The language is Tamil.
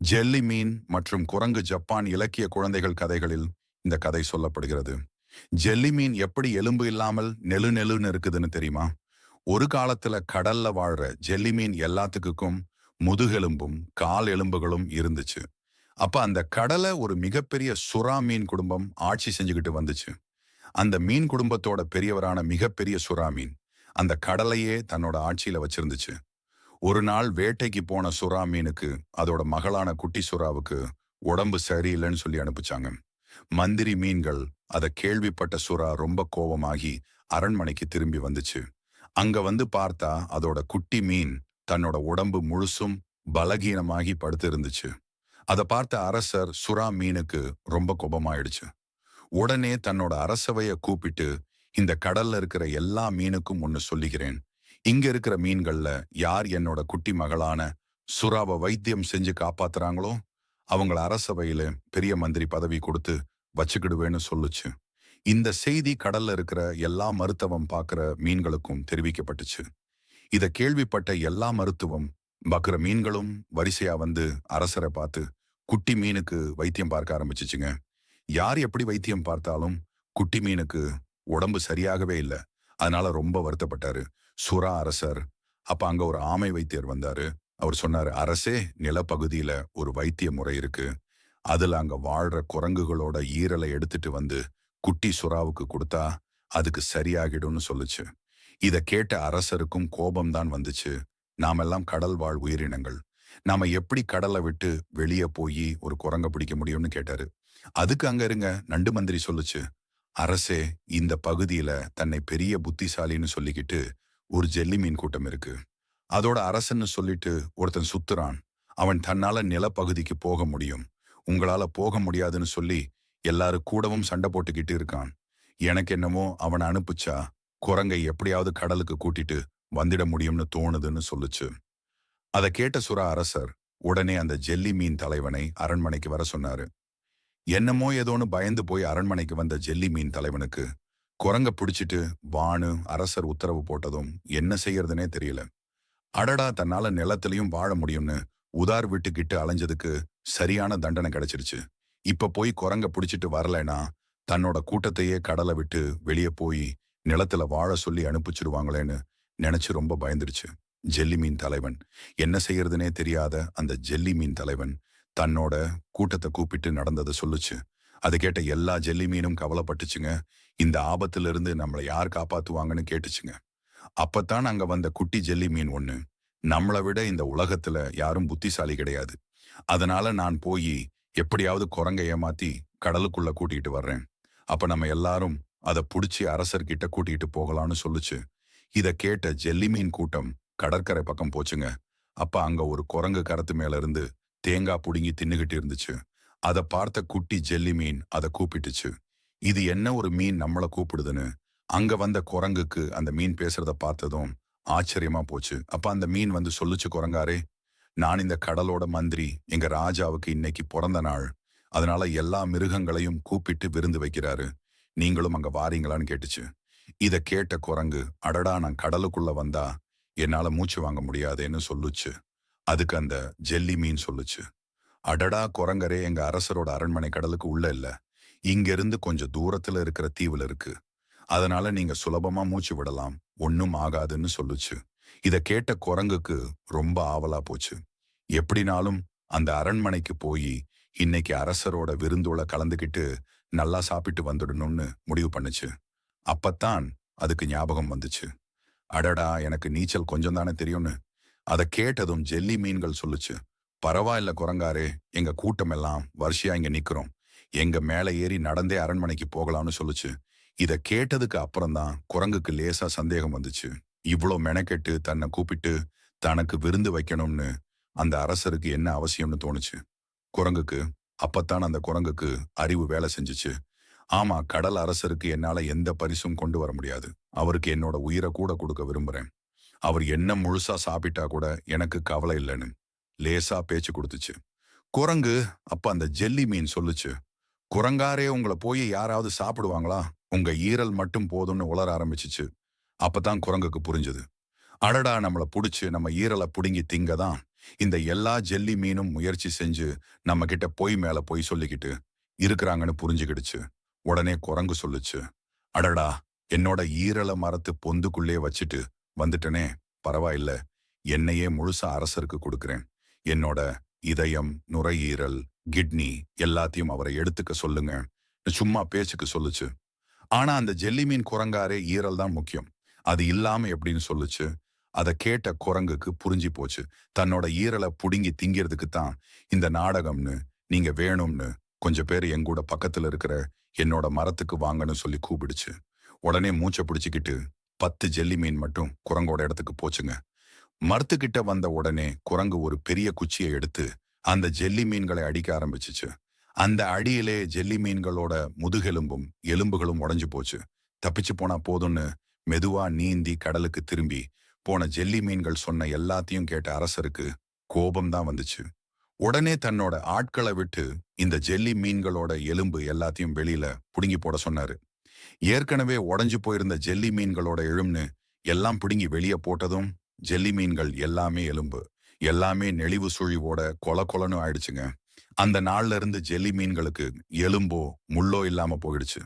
ஜெல்லி மீன் மற்றும் குரங்கு ஜப்பான் இலக்கிய குழந்தைகள் கதைகளில் இந்த கதை சொல்லப்படுகிறது. ஜெல்லி மீன் எப்படி எலும்பு இல்லாமல் நெலு நெலுன்னு இருக்குதுன்னு தெரியுமா? ஒரு காலத்துல கடல்ல வாழ்ற ஜெல்லி மீன் எல்லாத்துக்கும் முதுகெலும்பும் கால் எலும்புகளும் இருந்துச்சு. அப்ப அந்த கடலை ஒரு மிகப்பெரிய சுறா மீன் குடும்பம் ஆட்சி செஞ்சுக்கிட்டு வந்துச்சு. அந்த மீன் குடும்பத்தோட பெரியவரான மிகப்பெரிய சுறா மீன் அந்த கடலையே தன்னோட ஆட்சியில வச்சிருந்துச்சு. ஒரு நாள் வேட்டைக்கு போன சுறா மீனுக்கு அதோட மகளான குட்டி சுறாவுக்கு உடம்பு சரியில்லைன்னு சொல்லி அனுப்பிச்சாங்க. மந்திரி மீன்கள் அதை கேள்விப்பட்ட சுறா ரொம்ப கோபமாகி அரண்மனைக்கு திரும்பி வந்துச்சு. அங்க வந்து பார்த்தா அதோட குட்டி மீன் தன்னோட உடம்பு முழுசும் பலகீனமாகி படுத்து இருந்துச்சு அதை பார்த்த அரசர் சுறா மீனுக்கு ரொம்ப கோபமாயிடுச்சு. உடனே தன்னோட அரசவைய கூப்பிட்டு இந்த கடல்ல இருக்கிற எல்லா மீனுக்கும் ஒன்னு சொல்லிக்கிறேன். இங்க இருக்கிற மீன்கள்ல யார் என்னோட குட்டி மகளான சுறாவை வைத்தியம் செஞ்சு காப்பாத்துறாங்களோ அவங்கள அரசவையில பெரிய மந்திரி பதவி கொடுத்து வச்சுக்கிடுவேன்னு சொல்லுச்சு. இந்த செய்தி கடல்ல இருக்கிற எல்லா மருத்துவம் பார்க்கிற மீன்களுக்கும் தெரிவிக்கப்பட்டுச்சு. இத கேள்விப்பட்ட எல்லா மருத்துவம் பார்க்கிற மீன்களும் வரிசையா வந்து அரசரை பார்த்து குட்டி மீனுக்கு வைத்தியம் பார்க்க ஆரம்பிச்சிச்சுங்க. யார் எப்படி வைத்தியம் பார்த்தாலும் குட்டி மீனுக்கு உடம்பு சரியாகவே இல்லை. அதனால ரொம்ப வருத்தப்பட்டாரு. சுரா அரசர். அப்ப அங்க ஒரு ஆமை வைத்தியர் வந்தாரு. அவர் சொன்னாரு அரசே நிலப்பகுதியில ஒரு வைத்திய முறை இருக்கு. அதுல அங்க வாழ்ற குரங்குகளோட ஈரலை எடுத்துட்டு வந்து குட்டி சுறாவுக்கு கொடுத்தா அதுக்கு சரியாகிடும்னு சொல்லுச்சு. இத கேட்ட அரசருக்கும் கோபம்தான் வந்துச்சு. நாமெல்லாம் கடல் வாழ் உயிரினங்கள். நாம எப்படி கடலை விட்டு வெளியே போய் ஒரு குரங்க பிடிக்க முடியும்னு கேட்டாரு. அதுக்கு அங்க இருங்க நண்டு மந்திரி சொல்லுச்சு. அரசே இந்த பகுதியில தன்னை பெரிய புத்திசாலின்னு சொல்லிக்கிட்டு ஒரு ஜெல்லி மீன் கூட்டம் இருக்கு. அதோட அரசன்னு சொல்லிட்டு ஒருத்தன் சுத்துறான். அவன் தன்னால நிலப்பகுதிக்கு போக முடியும். உங்களால போக முடியாதுன்னு சொல்லி எல்லாரும் கூடவும் சண்டை போட்டுக்கிட்டு இருக்கான். எனக்கு என்னமோ அவனை அனுப்புச்சா? குரங்கை எப்படியாவது கடலுக்கு கூட்டிட்டு வந்திட முடியும்னு தோணுதுன்னு சொல்லுச்சு. அதை கேட்ட சுறா அரசர் உடனே அந்த ஜெல்லி மீன் தலைவனை அரண்மனைக்கு வர சொன்னாரு. என்னமோ ஏதோன்னு பயந்து போய் அரண்மனைக்கு வந்த ஜெல்லி மீன் தலைவனுக்கு குரங்க பிடிச்சிட்டு வானு அரசர் உத்தரவு போட்டதும் என்ன செய்யறதுனே தெரியல. அடடா தன்னால நிலத்திலையும் வாழ முடியும்னு உதார் வீட்டுக்கிட்டு அலைஞ்சதுக்கு சரியான தண்டனை கிடைச்சிருச்சு. இப்ப போய் குரங்க பிடிச்சிட்டு வரலைன்னா தன்னோட கூட்டத்தையே கடலை விட்டு வெளியே போய் நிலத்துல வாழ சொல்லி அனுப்பிச்சிடுவாங்களேன்னு நினைச்சு ரொம்ப பயந்துருச்சு. ஜெல்லி மீன் தலைவன். என்ன செய்யறதுனே தெரியாத அந்த ஜெல்லி மீன் தலைவன் தன்னோட கூட்டத்தை கூப்பிட்டு நடந்ததை சொல்லுச்சு. அது கேட்ட எல்லா ஜெல்லி மீனும் கவலைப்பட்டுச்சுங்க. இந்த ஆபத்துல இருந்து நம்மளை யார் காப்பாத்துவாங்கன்னு கேட்டுச்சுங்க. அப்பத்தான் அங்க வந்த குட்டி ஜெல்லி மீன் ஒண்ணு. நம்மளை விட இந்த உலகத்துல யாரும் புத்திசாலி கிடையாது. அதனால நான் போய் எப்படியாவது குரங்க ஏமாத்தி கடலுக்குள்ள கூட்டிட்டு வர்றேன். அப்ப நம்ம எல்லாரும் அதை புடிச்சு அரசர்கிட்ட கூட்டிட்டு போகலாம்னு சொல்லுச்சு. இத கேட்ட ஜெல்லி மீன் கூட்டம் கடற்கரை பக்கம் போச்சுங்க. அப்ப அங்க ஒரு குரங்கு கரத்து மேல இருந்து தேங்காய் புடுங்கி தின்னுகிட்டு இருந்துச்சு. அதை பார்த்த குட்டி ஜெல்லி மீன் அதை கூப்பிட்டுச்சு. இது என்ன ஒரு மீன் நம்மளை கூப்பிடுதுன்னு அங்க வந்த குரங்குக்கு அந்த மீன் பேசுறத பார்த்ததும் ஆச்சரியமா போச்சு. அப்ப அந்த மீன் வந்து சொல்லுச்சு குரங்காரே நான் இந்த கடலோட மந்திரி. எங்க ராஜாவுக்கு இன்னைக்கு பிறந்த நாள். அதனால எல்லா மிருகங்களையும் கூப்பிட்டு விருந்து வைக்கிறாரு. நீங்களும் அங்க வாரீங்களான்னு கேட்டுச்சு. இத கேட்ட குரங்கு அடடா நான் கடலுக்குள்ள வந்தா என்னால மூச்சு வாங்க முடியாதேன்னு சொல்லுச்சு. அதுக்கு அந்த ஜெல்லி மீன் சொல்லுச்சு. அடடா குரங்கரே எங்க அரசரோட அரண்மனை கடலுக்கு உள்ள இல்ல. இங்க இருந்து கொஞ்சம் தூரத்துல இருக்கிற தீவுல இருக்கு. அதனால நீங்க சுலபமா மூச்சு விடலாம். ஒன்னும் ஆகாதுன்னு சொல்லுச்சு. இத கேட்ட குரங்குக்கு ரொம்ப ஆவலா போச்சு. எப்படினாலும் அந்த அரண்மனைக்கு போய் இன்னைக்கு அரசரோட விருந்தோட கலந்துக்கிட்டு நல்லா சாப்பிட்டு வந்துடணும்னு முடிவு பண்ணுச்சு. அப்பத்தான் அதுக்கு ஞாபகம் வந்துச்சு. அடடா எனக்கு நீச்சல் கொஞ்சம் தானே தெரியும்னு. அதை கேட்டதும் ஜெல்லி மீன்கள் சொல்லுச்சு. பரவாயில்ல குரங்காரே எங்க கூட்டம் எல்லாம் வரிசையா இங்க நிக்கிறோம். எங்க மேல ஏறி நடந்தே அரண்மனைக்கு போகலாம்னு சொல்லுச்சு. இதை கேட்டதுக்கு அப்புறம்தான் குரங்குக்கு லேசா சந்தேகம் வந்துச்சு. இவ்வளோ மெனக்கெட்டு தன்னை கூப்பிட்டு தனக்கு விருந்து வைக்கணும்னு அந்த அரசருக்கு என்ன அவசியம்னு தோணுச்சு? குரங்குக்கு அப்பத்தான் அந்த குரங்குக்கு அறிவு வேலை செஞ்சுச்சு. ஆமா கடல் அரசருக்கு என்னால எந்த பரிசும் கொண்டு வர முடியாது. அவருக்கு என்னோட உயிரை கூட கொடுக்க விரும்புறேன். அவர் என்ன முழுசா சாப்பிட்டா கூட எனக்கு கவலை இல்லைன்னு லேசா பேச்சு கொடுத்துச்சு. குரங்கு அப்ப அந்த ஜெல்லி மீன் சொல்லுச்சு. குரங்காரே உங்களை போய் யாராவது சாப்பிடுவாங்களா? உங்க ஈரல் மட்டும் போதும்னு உளர ஆரம்பிச்சிச்சு. அப்பதான் குரங்குக்கு புரிஞ்சது. அடடா நம்மளை புடிச்சு நம்ம ஈரலை புடுங்கி திங்க தான் இந்த எல்லா ஜெல்லி மீனும் முயற்சி செஞ்சு நம்ம கிட்ட பொய் மேல பொய் சொல்லிக்கிட்டு இருக்கிறாங்கன்னு புரிஞ்சுக்கிடுச்சு உடனே குரங்கு சொல்லுச்சு. அடடா என்னோட ஈரல மரத்து பொந்துக்குள்ளே வச்சுட்டு வந்துட்டனே பரவாயில்ல. என்னையே முழுசா அரசருக்கு கொடுக்குறேன். என்னோட இதயம் நுரையீரல் கிட்னி எல்லாத்தையும் அவரை எடுத்துக்க சொல்லுங்க. சும்மா பேச்சுக்கு சொல்லுச்சு. ஆனா அந்த ஜெல்லி மீன் குரங்காரே ஈரல் தான் முக்கியம். அது இல்லாம எப்படின்னு சொல்லுச்சு. அதை கேட்ட குரங்குக்கு புரிஞ்சு போச்சு. தன்னோட ஈரலை புடுங்கி திங்கிறதுக்கு தான் இந்த நாடகம்னு நீங்க வேணும்னு கொஞ்சம் பேர் எங்கூட பக்கத்துல இருக்கிற என்னோட மரத்துக்கு வாங்கன்னு சொல்லி கூப்பிடுச்சு. உடனே மூச்சை பிடிச்சிக்கிட்டு பத்து ஜெல்லி மீன் மட்டும் குரங்கோட இடத்துக்கு போச்சுங்க. மரத்துக்கிட்ட வந்த உடனே குரங்கு ஒரு பெரிய குச்சியை எடுத்து அந்த ஜெல்லி மீன்களை அடிக்க ஆரம்பிச்சுச்சு. அந்த அடியிலே ஜெல்லி மீன்களோட முதுகெலும்பும் எலும்புகளும் உடஞ்சு போச்சு. தப்பிச்சு போனா போதும்னு மெதுவா நீந்தி கடலுக்கு திரும்பி போன ஜெல்லி மீன்கள் சொன்ன எல்லாத்தையும் கேட்ட அரசருக்கு கோபம்தான் வந்துச்சு. உடனே தன்னோட ஆட்களை விட்டு இந்த ஜெல்லி மீன்களோட எலும்பு எல்லாத்தையும் வெளியில புடுங்கி போட சொன்னாரு. ஏற்கனவே உடஞ்சு போயிருந்த ஜெல்லி மீன்களோட எழும்னு எல்லாம் பிடுங்கி வெளியே போட்டதும் ஜெல்லி மீன்கள் எல்லாமே எலும்பு. எல்லாமே நெளிவு சுழிவோட கொல கொலன்னு ஆயிடுச்சுங்க. அந்த நாள்ல இருந்து ஜெல்லி மீன்களுக்கு எலும்போ முள்ளோ இல்லாம போயிடுச்சு.